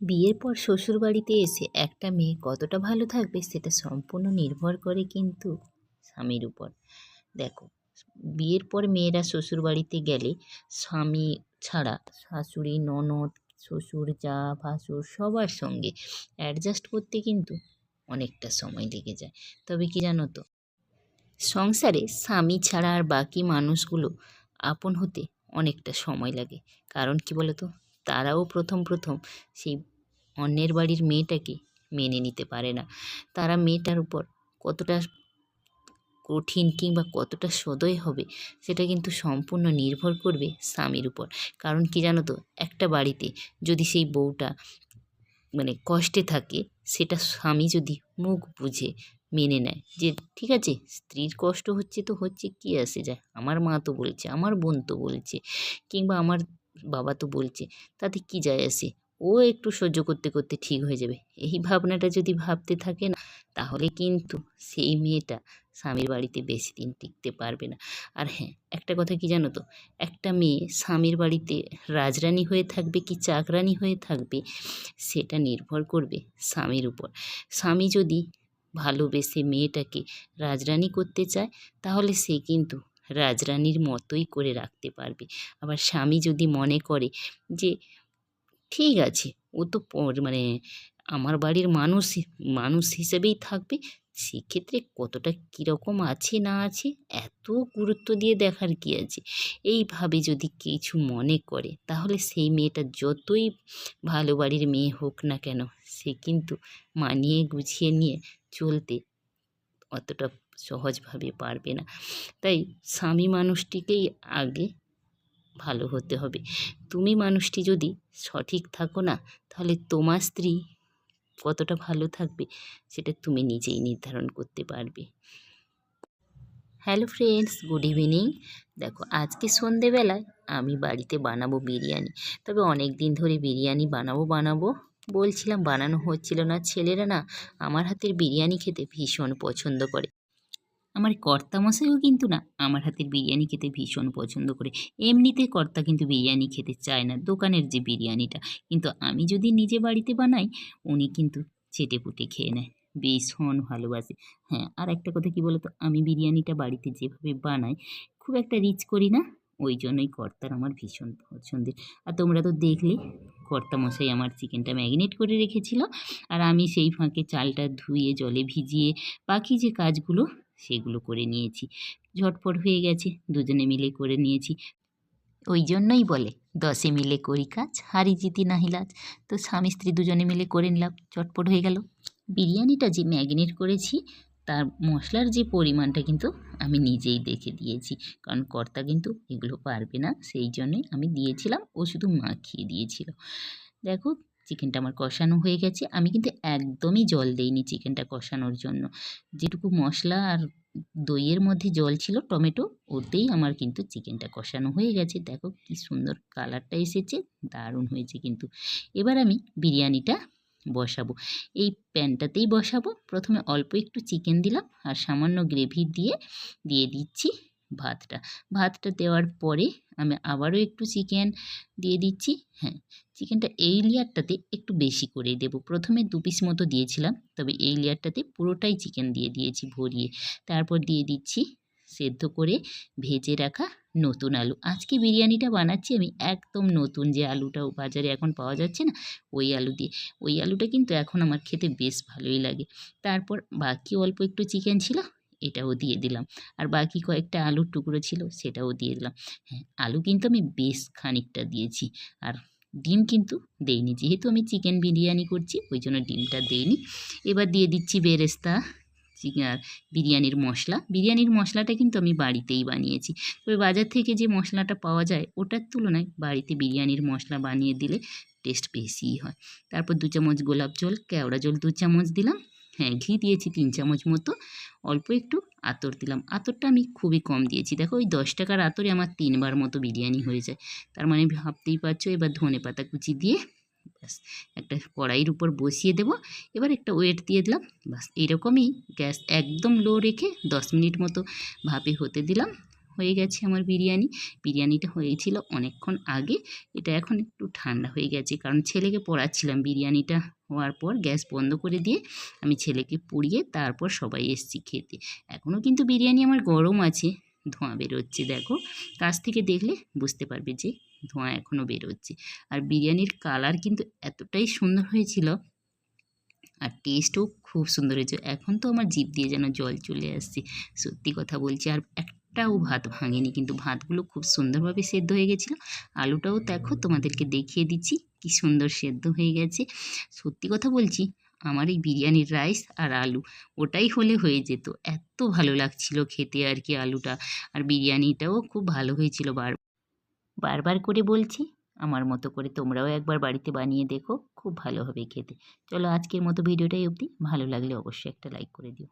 বিয়ের পর শ্বশুরবাড়িতে এসে একটা মেয়ে কতটা ভালো থাকবে সেটা সম্পূর্ণ নির্ভর করে কিন্তু স্বামীর উপর। দেখো, বিয়ের পর মেয়েরা শ্বশুরবাড়িতে গেলে স্বামী ছাড়া শাশুড়ি, ননদ, শ্বশুর যা, ভাসুর সবার সঙ্গে অ্যাডজাস্ট করতে কিন্তু অনেকটা সময় লেগে যায়। তবে কি জানো তো, সংসারে স্বামী ছাড়া আর বাকি মানুষগুলো আপন হতে অনেকটা সময় লাগে। কারণ কি বলো তো তারাও প্রথম প্রথম সেই অন্যের বাড়ির মেয়েটাকে মেনে নিতে পারে না। তারা মেয়েটার উপর কতটা কঠিন কিংবা কতটা সদয় হবে সেটা কিন্তু সম্পূর্ণ নির্ভর করবে স্বামীর উপর। কারণ কি জানো তো, একটা বাড়িতে যদি সেই বউটা মানে কষ্টে থাকে, সেটা স্বামী যদি মুখ বুঝে মেনে নেয় যে ঠিক আছে, স্ত্রীর কষ্ট হচ্ছে তো হচ্ছে, কী আসে যায়? আমার মা তো বলছে, আমার বোন তো বলছে কিংবা আমার বাবা তো বলছে, তাতে কী যায় আসে? ও একটু সহ্য করতে করতে ঠিক হয়ে যাবে। এই ভাবনাটা যদি ভাবতে থাকে না, তাহলে কিন্তু সেই মেয়েটা স্বামীর বাড়িতে বেশি দিন টিকতে পারবে না। আর হ্যাঁ একটা কথা কি জানো তো? একটা মেয়ে স্বামীর বাড়িতে রাজরানী হয়ে থাকবে কি চাকরানী হয়ে থাকবে, সেটা নির্ভর করবে স্বামীর উপর। স্বামী যদি ভালোবেসে মেয়েটাকে রাজরানী করতে চায়, তাহলে সে কিন্তু রাজরানীর মতোই করে রাখতে পারবে। আবার স্বামী যদি মনে করে যে, ঠিক আছে, ও তো মানে আমার বাড়ির মানুষ মানুষ হিসেবেই থাকবে, সেক্ষেত্রে কতটা কীরকম আছে না আছে এত গুরুত্ব দিয়ে দেখার কী আছে? এইভাবে যদি কিছু মনে করে, তাহলে সেই মেয়েটা যতই ভালো বাড়ির মেয়ে হোক না কেন, সে কিন্তু মানিয়ে গুছিয়ে নিয়ে চলতে অতটা সহজভাবে পারবে না। তাই স্বামী মানুষটিকেই আগে ভালো হতে হবে। তুমি মানুষটি যদি সঠিক থাকো না, তাহলে তোমার স্ত্রী কতটা ভালো থাকবে সেটা তুমি নিজেই নির্ধারণ করতে পারবে। হ্যালো ফ্রেন্ডস গুড ইভিনিং দেখো, আজকে সন্ধেবেলায় আমি বাড়িতে বানাবো বিরিয়ানি। তবে অনেক দিন ধরে বিরিয়ানি বানাবো বানাবো বলছিলাম, বানানো হচ্ছিল না। ছেলেরা না আমার হাতের বিরিয়ানি খেতে ভীষণ পছন্দ করে। আমার কর্তামশাইও কিন্তু না, আমার হাতের বিরিয়ানি খেতে ভীষণ পছন্দ করে। এমনিতে কর্তা কিন্তু বিরিয়ানি খেতে চায় না, দোকানের যে বিরিয়ানিটা। কিন্তু আমি যদি নিজে বাড়িতে বানাই, উনি কিন্তু চেটে পুটে খেয়ে নেয়, ভীষণ ভালোবাসে। হ্যাঁ আর একটা কথা কি বলতো, আমি বিরিয়ানিটা বাড়িতে যেভাবে বানাই, খুব একটা রিচ করি না, ওই জন্যই কর্তার আমার ভীষণ পছন্দের। আর তোমরা তো দেখলে কর্তা মশাই আমার চিকেনটা ম্যারিনেট করে রেখেছিল, আর আমি সেই ফাঁকে চালটা ধুয়ে, জলে ভিজিয়ে বাকি যে কাজগুলো সেগুলো করে নিয়েছি। ঝটপট হয়ে গেছে, দুজনে মিলে করে নিয়েছি। ওই জন্যই বলে, দশে মিলে করি কাজ, হারি জিতি নাহি লাজ। তো স্বামী স্ত্রী দুজনে মিলে করে নিলাম চটপট হয়ে গেল। বিরিয়ানিটা যে ম্যাগনেট করেছি, তার মশলার যে পরিমাণটা কিন্তু আমি নিজেই দেখে দিয়েছি। কারণ কর্তা কিন্তু এগুলো পারবে না, সেই জন্যই আমি দিয়েছিলাম, ও শুধু মাখিয়ে দিয়েছিল। দেখো চিকেনটা আমার কষানো হয়ে গেছে। আমি কিন্তু একদমই জল দেইনি চিকেনটা কষানোর জন্য। যেটুকু মশলা আর দইয়ের মধ্যে জল ছিল, টমেটো, ওতেই আমার কিন্তু চিকেনটা কষানো হয়ে গেছে। দেখো কি সুন্দর কালারটা এসেছে, দারুণ হয়েছে কিন্তু। এবার আমি বিরিয়ানিটা বসাবো। এই প্যানটাতেই বসাবো। প্রথমে অল্প একটু চিকেন দিলাম আর সামান্য গ্রেভি দিয়ে দিয়ে দিচ্ছি। ভাতটা। ভাতটা দেওয়ার পরে আমি আবারও একটু চিকেন দিয়ে দিচ্ছি। হ্যাঁ চিকেনটা এই লেয়ারটাতে একটু বেশি করেই দেবো। প্রথমে দু পিস মতো দিয়েছিলাম, তবে এই লেয়ারটাতে পুরোটাই চিকেন দিয়ে দিয়েছি ভরিয়ে। তারপর দিয়ে দিচ্ছি সেদ্ধ করে ভেজে রাখা নতুন আলু। আজকে বিরিয়ানিটা বানাচ্ছি, আমি একদম নতুন যে আলুটা বাজারে এখন পাওয়া যাচ্ছে না, ওই আলু দিয়ে। ওই আলুটা কিন্তু এখন আমার খেতে বেশ ভালোই লাগে। তারপর বাকি অল্প একটু চিকেন ছিল এটাও দিয়ে দিলাম। আর বাকি কয়েকটা আলুর টুকরো ছিল সেটাও দিয়ে দিলাম। হ্যাঁ আলু কিন্তু আমি বেশ খানিকটা দিয়েছি। আর ডিম কিন্তু দেইনি। যেহেতু আমি চিকেন বিরিয়ানি করছি, ওই জন্য ডিমটা দেইনি। এবার দিয়ে দিচ্ছি বেরেস্তা বিরিয়ানির মশলা। বিরিয়ানির মশলাটা কিন্তু আমি বাড়িতেই বানিয়েছি। তবে বাজার থেকে যে মশলাটা পাওয়া যায়, ওটার তুলনায় বাড়িতে বিরিয়ানির মশলা বানিয়ে দিলে টেস্ট বেশিই হয়। তারপর দু চামচ গোলাপ জল, কেওড়া জল দু চামচ দিলাম। হ্যাঁ ঘি দিয়েছি তিন চামচ মতো। অল্প একটু আতর দিলাম। আতরটা আমি খুবই কম দিয়েছি। দেখো, ওই দশ টাকার আতরে আমার তিনবার মতো বিরিয়ানি হয়ে যায়। তার মানে ভাবতেই পারছ, এবার ধনে পাতা কুচি দিয়ে ব্যাস, একটা কড়াইয়ের উপর বসিয়ে দেব। এবার একটা ওয়েট দিয়ে দিলাম। ব্যাস, এরকমই গ্যাস একদম লো রেখে দশ মিনিট মতো ভাপে হতে দিলাম। হয়ে গেছে আমার বিরিয়ানি। বিরিয়ানিটা হয়েছিল অনেকক্ষণ আগে। এটা এখন একটু ঠান্ডা হয়ে গেছে কারণ ছেলেকে পড়াচ্ছিলাম বিরিয়ানিটা হওয়ার পর গ্যাস বন্ধ করে দিয়ে আমি ছেলেকে পড়িয়ে তারপর সবাই এসছি খেতে। এখনও কিন্তু বিরিয়ানি আমার গরম আছে, ধোঁয়া বেরোচ্ছে দেখো। কাছ থেকে দেখলে বুঝতে পারবে যে ধোঁয়া এখনও বেরোচ্ছে। আর বিরিয়ানির কালার কিন্তু এতটাই সুন্দর হয়েছিল আর টেস্টও খুব সুন্দর হয়েছে। এখন তো আমার জিভ দিয়ে যেন জল চলে আসছে। সত্যি কথা বলছি, আর একটাও ভাত ভাঙেনি। কিন্তু ভাতগুলো খুব সুন্দরভাবে সেদ্ধ হয়ে গেছিল। আলুটাও দেখো তোমাদেরকে দেখিয়ে দিচ্ছি, কি সুন্দর সেদ্ধ হয়ে গেছে। সত্যি কথা বলছি, আমার এই বিরিয়ানির রাইস আর আলু ওটাই হলে হয়ে যেত। এত ভালো লাগছিল খেতে আর কি আলুটা। আর বিরিয়ানিটাও খুব ভালো হয়েছিল বার, বারবার করে বলছি, আমার মতো করে তোমরাও একবার বাড়িতে বানিয়ে দেখো, খুব ভালো হবে খেতে। চলো আজকের মতো ভিডিওটাই অবধি। ভালো লাগলে অবশ্যই একটা লাইক করে দিও।